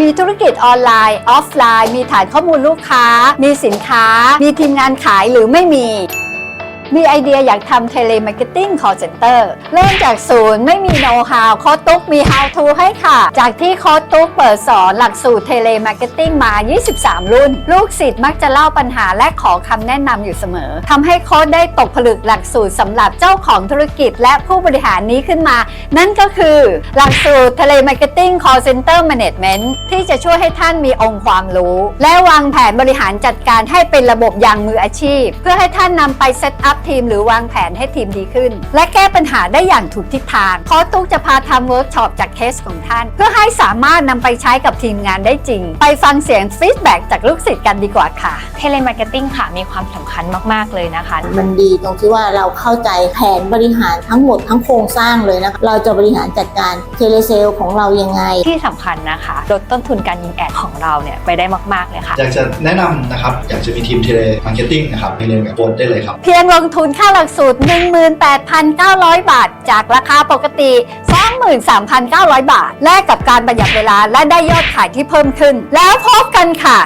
มีธุรกิจออนไลน์ออฟไลน์ มีฐานข้อมูลลูกค้า มีสินค้า มีทีมงานขายหรือไม่มี มีไอเดียอยากทำเทเลมาร์เก็ตติ้ง call center เริ่มจากศูนย์ไม่มีโน้ต how โค้ดตุ๊กมี how to ให้ค่ะ จากที่โค้ดตุ๊กเปิดสอนหลักสูตรเทเลมาร์เก็ตติ้งมา 23 รุ่น ลูกศิษย์มักจะเล่าปัญหาและขอคำแนะนำอยู่เสมอทำให้โค้ดได้ตกผลึกหลักสูตรสำหรับเจ้าของธุรกิจ และผู้บริหารนี้ขึ้นมา นั่นก็คือหลักสูตร Telemarketing Call Center Management ที่จะช่วยให้ท่านมีองค์ความรู้ และวางแผนบริหารจัดการให้เป็นระบบอย่างมืออาชีพ เพื่อให้ท่านนำไปเซตอัพทีมหรือวางแผนให้ทีมดีขึ้น และแก้ปัญหาได้อย่างถูกทิศทางโค้ชตุ๊กจะพาทำเวิร์กช็อปจากเคสของท่าน เพื่อให้สามารถนำไปใช้กับทีมงานได้จริง ไปฟังเสียงฟีดแบ็กจากลูกศิษย์กันดีกว่าค่ะ เทเลมาร์เก็ตติ้งค่ะมีความสำคัญมากๆเลยนะคะ มันดีตรงที่ว่าเราเข้าใจแผนบริหารทั้งหมดทั้งโครงสร้างเลยนะคะเราจะบริหารจัดการเทเลเซลของเรายังไง ที่สำคัญนะคะลดต้นทุนการยิงแอดของเราเนี่ยไปได้มากๆเลยค่ะ อยากจะแนะนำนะครับ อยากจะมีทีมเทเลมาร์เก็ตติ้งนะครับไปเรียนกับโค้ดได้เลยครับ เพียงลงทุนค่าหลักสูตร 18,900 บาท จากราคาปกติ 23,900 บาท แลกกับการประหยัดเวลาและได้ยอดขายที่เพิ่มขึ้น แล้วพบกันค่ะ